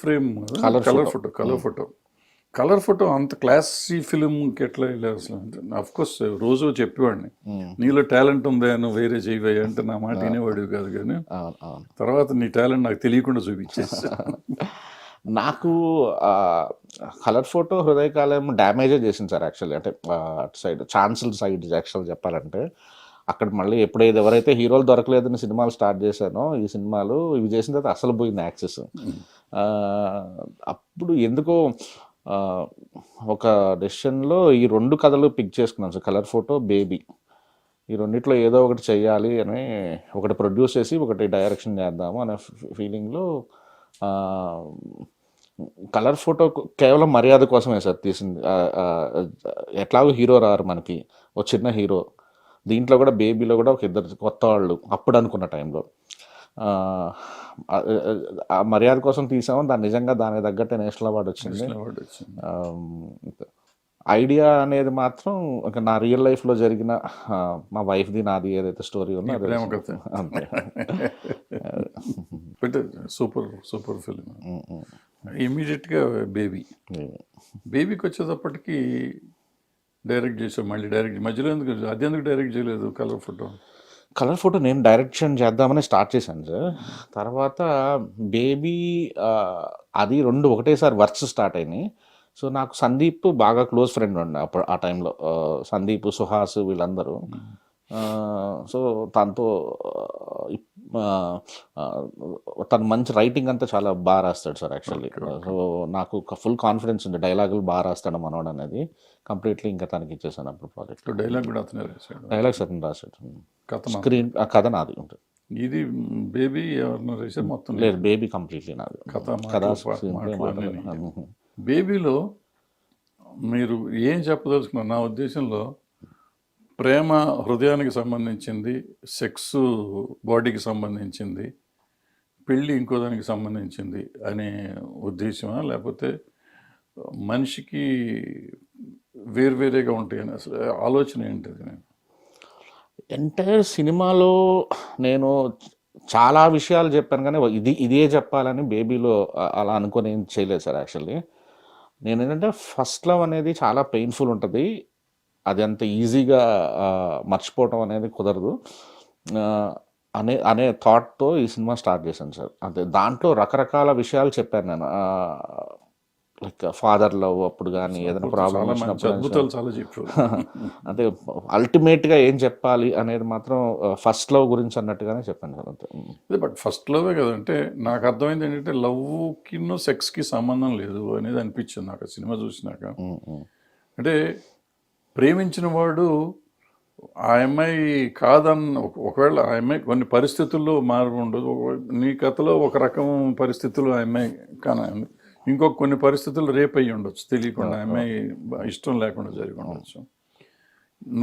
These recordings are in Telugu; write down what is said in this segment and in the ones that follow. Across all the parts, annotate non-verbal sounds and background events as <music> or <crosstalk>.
Frame Colour colour. Photo colour photo colour photo అంత క్లాసీ ఫిలిం ఎట్లా వెళ్ళారు అసలు అఫ్ కోర్స్ రోజు చెప్పేవాడిని. నీలో టాలెంట్ ఉందా నువ్వు వేరే చేయవయ్యా అంటే నా మాట వినేవాడివి కాదు కానీ తర్వాత నీ టాలెంట్ నాకు తెలియకుండా చూపించేసి. <laughs> నాకు కలర్ ఫోటో హృదయకాలం డ్యామేజే చేసింది సార్ యాక్చువల్లీ అంటే అటు సైడ్ ఛాన్సుల్ సైడ్ యాక్చువల్ చెప్పాలంటే అక్కడ మళ్ళీ ఎప్పుడైతే ఎవరైతే హీరోలు దొరకలేదని సినిమాలు స్టార్ట్ చేశానో ఈ సినిమాలు ఇవి చేసిన తర్వాత అసలు పోయింది యాక్సెస్. అప్పుడు ఎందుకో ఒక డెసిషన్లో ఈ రెండు కథలు పిక్ చేసుకున్నాను సార్. Colour photo baby. ఈ రెండిట్లో ఏదో ఒకటి చేయాలి అని ఒకటి ప్రొడ్యూస్ చేసి ఒకటి డైరెక్షన్ చేద్దాము అనే ఫీలింగ్లో కలర్ ఫోటో కేవలం మర్యాద కోసమే సార్ తీసింది. ఎట్లాగో హీరో రారు మనకి. ఒక చిన్న హీరో. దీంట్లో కూడా బేబీలో కూడా ఒక ఇద్దరు కొత్త వాళ్ళు అప్పుడు అనుకున్న టైంలో. ఆ, మర్యాద కోసం తీసాము దాన్ని నిజంగా దానికి తగ్గట్టే నేషనల్ అవార్డు వచ్చింది. ఐడియా అనేది మాత్రం ఒక నా రియల్ లైఫ్లో జరిగిన మా వైఫ్ది నాది ఏదైతే స్టోరీ ఉందో అంతే. But super super film. ఇమీడియట్గా బేబీ. బేబీకి వచ్చేటప్పటికి డైరెక్ట్ చేసాం మళ్ళీ డైరెక్ట్ మధ్యలో ఎందుకు అది ఎందుకు డైరెక్ట్ చేయలేదు కలర్ ఫోటో? కలర్ ఫోటో నేను డైరెక్షన్ చేద్దామని స్టార్ట్ చేశాను సార్. తర్వాత బేబీ అది రెండు ఒకటేసారి వర్క్స్ స్టార్ట్ అయినాయి. సో నాకు సందీప్ బాగా క్లోజ్ ఫ్రెండ్ ఉండే అప్పుడు ఆ టైంలో. సందీప్ సుహాస్ వీళ్ళందరూ. సో తనతో తను మంచి రైటింగ్ అంతా చాలా బాగా రాస్తాడు సార్ యాక్చువల్లీ సో నాకు ఫుల్ కాన్ఫిడెన్స్ ఉంది. డైలాగులు బాగా రాస్తాడు మనోడు అనేది. కంప్లీట్లీ ఇంకా తనకి ఇచ్చేసాను అప్పుడు ప్రాజెక్ట్ డైలాగ్ కూడా అతనే రాశాడు. డైలాగ్స్ అతను రాశాడు. స్క్రీన్ ఆ కథ నాది ఉంటుంది. ఇది బేబీ ఎవరినో రాశారు మొత్తం లేదు బేబీ కంప్లీట్లీ నాది. కథ కథ. బేబీలో మీరు ఏం చెప్పదలుచుకున్నారు? నా ఉద్దేశంలో ప్రేమ హృదయానికి సంబంధించింది సెక్స్ బాడీకి సంబంధించింది పెళ్ళి ఇంకో దానికి సంబంధించింది అనే ఉద్దేశమా? లేకపోతే మనిషికి వేరువేరేగా ఉంటాయని అసలు ఆలోచన ఏంటిది? ఎంటైర్ సినిమాలో నేను చాలా విషయాలు చెప్పాను కానీ ఇది ఇదే చెప్పాలని బేబీలో అలా అనుకొని ఏం చేయలేదు సార్ యాక్చువల్లీ. నేను ఏంటంటే ఫస్ట్ లవ్ అనేది చాలా పెయిన్ఫుల్ ఉంటుంది. అది అంత ఈజీగా మర్చిపోవటం అనేది కుదరదు. అనే అనే థాట్తో ఈ సినిమా స్టార్ట్ చేశాను సార్. అంతే దాంట్లో రకరకాల విషయాలు చెప్పాను నేను. లైక్ ఫాదర్ లవ్ అప్పుడు కానీ ఏదైనా ప్రాబ్లం వచ్చినప్పుడు <laughs> అంటే అల్టిమేట్గా ఏం చెప్పాలి అనేది మాత్రం ఫస్ట్ లవ్ గురించి అన్నట్టుగానే చెప్పాను సార్ అంతే. బట్ ఫస్ట్ లవే కదంటే నాకు అర్థమైంది ఏంటంటే లవ్కి సెక్స్కి సంబంధం లేదు అనేది అనిపించింది నాకు సినిమా చూసినాక. అంటే ప్రేమించిన వాడు ఆ అమ్మాయి కాదన్న ఒక- ఒకవేళ ఆ అమ్మాయి కొన్ని పరిస్థితుల్లో మార్పు ఉండదు. నీ కథలో ఒక రకం పరిస్థితులు ఆ అమ్మాయి కానీ ఇంకొక కొన్ని పరిస్థితులు రేపు అయ్యి ఉండొచ్చు. తెలియకుండా ఆ అమ్మాయి ఇష్టం లేకుండా జరిగి ఉండొచ్చు.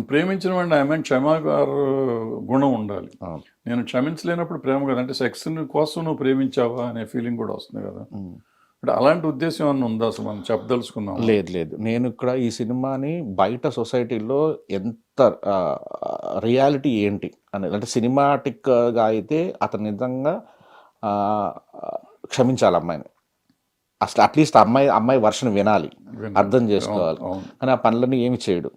ప్రేమించిన వాడిని ఆ అమ్మాయి క్షమాగార గుణం ఉండాలి. నేను క్షమించలేనప్పుడు ప్రేమ కదా. అంటే సెక్స్ కోసం నువ్వు ప్రేమించావా అనే ఫీలింగ్ కూడా వస్తుంది కదా. అంటే అలాంటి ఉద్దేశం ఏమన్నా ఉందా అసలు? మనం చెప్పదలుచుకున్నాం లేదు లేదు. నేను ఇక్కడ ఈ సినిమాని బయట సొసైటీలో ఎంత రియాలిటీ ఏంటి అనేది అంటే సినిమాటిక్గా అయితే అతను నిజంగా క్షమించాలి అమ్మాయిని. అసలు అట్లీస్ట్ అమ్మాయి అమ్మాయి వర్షన్ వినాలి. అర్థం చేసుకోవాలి. కానీ ఆ పనులన్నీ ఏమి చేయడు.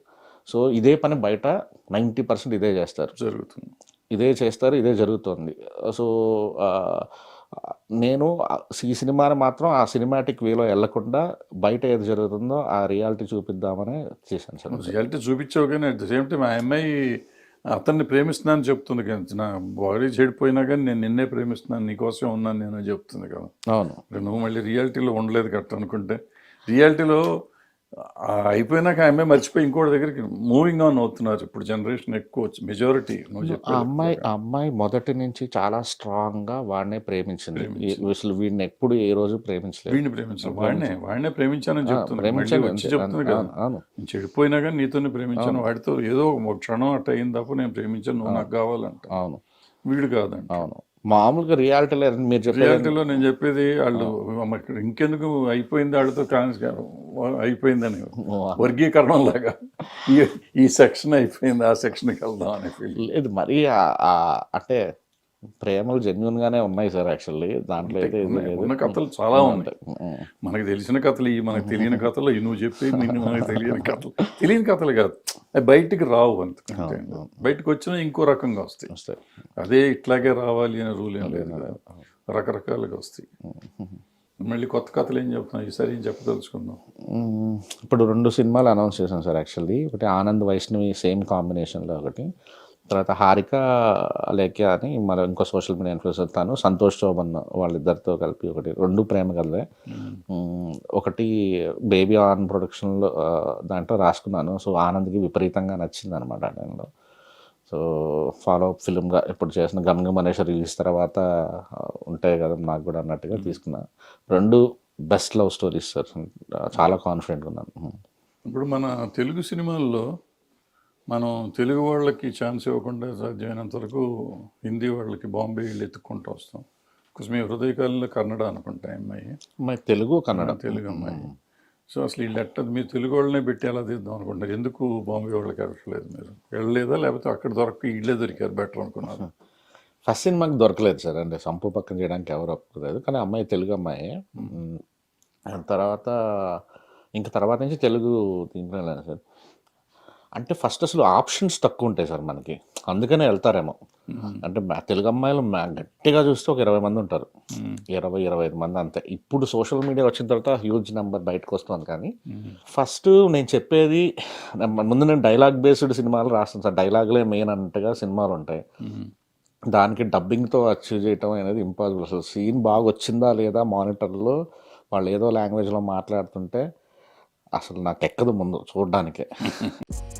సో ఇదే పని బయట నైంటీ పర్సెంట్ ఇదే చేస్తారు. జరుగుతుంది. ఇదే చేస్తారు ఇదే జరుగుతుంది. సో నేను ఈ సినిమాని మాత్రం ఆ సినిమాటిక్ వేలో వెళ్ళకుండా బయట ఏది జరుగుతుందో ఆ రియాలిటీ చూపిద్దామని చేశాను సార్. రియాలిటీ చూపించావు కానీ అట్ ద సేమ్ టైం ఆ అమ్మాయి అతన్ని ప్రేమిస్తున్నాను చెప్తుంది కదా. నా బాడీ చెడిపోయినా కానీ నేను నిన్నే ప్రేమిస్తున్నాను నీకోసం ఉన్నాను నేను చెప్తుంది కదా. అవును. నువ్వు మళ్ళీ రియాలిటీలో ఉండలేదు కరెక్ట్ అనుకుంటే. రియాలిటీలో అయిపోయినాక ఆ అమ్మాయి మర్చిపోయి ఇంకోటి దగ్గరికి మూవింగ్ ఆన్ అవుతున్నారు. ఇప్పుడు జనరేషన్ ఎక్కువ మెజారిటీ అమ్మాయి అమ్మాయి మొదటి నుంచి చాలా స్ట్రాంగ్గా వాడినే ప్రేమించింది. అసలు వీడిని ఎప్పుడు ఏ రోజు ప్రేమించలేదు. వీడిని ప్రేమించాను వాడినే వాడినే ప్రేమించానని చెప్తుంది కదా. చెడిపోయినా కానీ నీతోనే ప్రేమించాను. వాడితో ఏదో ఒక క్షణం అట్ట అయిన తప్ప నేను ప్రేమించాను. నువ్వు నాకు కావాలంట. అవును. వీడు కాదంట. అవును. మామూలుగా రియాలిటీలో మీరు చెప్పేది రియాలిటీలో నేను చెప్పేది వాళ్ళు ఇంకెందుకు అయిపోయింది వాళ్ళతో ట్రాన్స్ అయిపోయిందని వర్గీకరణం లాగా ఈ సెక్షన్ అయిపోయింది ఆ సెక్షన్కి వెళ్దాం అనే ఫీల్. లేదు మరి అంటే ప్రేమలు జెన్యున్ గానే ఉన్నాయి సార్ యాక్చువల్లీ. దాంట్లో అయితే ఉన్న కథలు చాలా ఉమ్. మనకు తెలిసిన కథలు ఈ మనకు తెలియని కథలు నువ్వు చెప్పి నిన్ను మనకు తెలియని కథలు. తెలియని కథలు కాదు. అవి బయటికి రావు అంతకంటే. బయటకు వచ్చినా ఇంకో రకంగా వస్తాయి. వస్తాయి. అదే ఇట్లాగే రావాలి అనే రూల్ ఏం లేదు. రకరకాలుగా వస్తాయి. మళ్ళీ కొత్త కథలు ఏం చెప్తున్నావు? ఈసారి ఏం చెప్పదలుచుకుందాం మ్మ్. ఇప్పుడు రెండు సినిమాలు అనౌన్స్ చేశాను సార్ యాక్చువల్లీ. ఒకటి ఆనంద్ వైష్ణవి సేమ్ కాంబినేషన్లో ఒకటి. తర్వాత హారిక లేఖ్య అని మరి ఇంకో సోషల్ మీడియా ఇన్ఫ్లుయెన్సర్ తను సంతోష్ చౌబన్ వాళ్ళిద్దరితో కలిపి ఒకటి రెండు ప్రేమ కథలే. మ్మ్. ఒకటి బేబీ ఆన్ ప్రొడక్షన్లో దాంట్లో రాసుకున్నాను. సో ఆనంద్కి విపరీతంగా నచ్చింది అనమాట ఆ టైంలో. సో ఫాలో అప్ ఫిల్మ్గా ఇప్పుడు చేసిన గమ్ గమ్ అనేసి రిలీజ్ తర్వాత ఉంటాయి కదా నాకు కూడా అన్నట్టుగా తీసుకున్నా. రెండు బెస్ట్ లవ్ స్టోరీస్ సార్. చాలా కాన్ఫిడెంట్గా ఉన్నాను. ఇప్పుడు మన తెలుగు సినిమాల్లో మనం తెలుగు వాళ్ళకి ఛాన్స్ ఇవ్వకుండా సాధ్యమైనంత వరకు హిందీ వాళ్ళకి బాంబే వెళ్ళి ఎత్తుక్కుంటూ వస్తాం. బికాస్ మీ హృదయకాలంలో కన్నడ అనుకుంటా అమ్మాయి. అమ్మాయి తెలుగు కన్నడ. తెలుగు అమ్మాయి. సో అసలు ఈ లెటర్ మీరు తెలుగు వాళ్ళనే పెట్టి ఎలా తీద్దాం అనుకుంటారు ఎందుకు బాంబే వాళ్ళకి వెళ్ళట్లేదు మీరు? వెళ్ళలేదా? లేకపోతే అక్కడ దొరక ఇళ్ళే దొరికారు బెటర్ అనుకున్నారు? <laughs> ఫస్ట్ సినిమాకి దొరకలేదు సార్. అంటే సంపు పక్కన చేయడానికి ఎవరు ఒప్పుకోలేదు. కానీ అమ్మాయి తెలుగు అమ్మాయి. తర్వాత ఇంక తర్వాత నుంచి తెలుగు వెళ్ళాను సార్. అంటే ఫస్ట్ అసలు ఆప్షన్స్ తక్కువ ఉంటాయి సార్ మనకి. అందుకనే వెళ్తారేమో. అంటే మా తెలుగు అమ్మాయిలు గట్టిగా చూస్తే ఒక ఇరవై మంది ఉంటారు. ఇరవై ఇరవై ఐదు మంది అంతే. ఇప్పుడు సోషల్ మీడియా వచ్చిన తర్వాత హ్యూజ్ నెంబర్ బయటకు వస్తుంది కానీ ఫస్ట్ నేను చెప్పేది ముందు నేను డైలాగ్ బేస్డ్ సినిమాలు రాస్తాను సార్. డైలాగులే మెయిన్ అన్నట్టుగా సినిమాలు ఉంటాయి. దానికి డబ్బింగ్తో అచీవ్ చేయటం అనేది ఇంపాసిబుల్ అసలు. సీన్ బాగా వచ్చిందా లేదా మానిటర్లో వాళ్ళు ఏదో లాంగ్వేజ్లో మాట్లాడుతుంటే అసలు నాకు ఎక్కదు ముందు చూడడానికే. <laughs>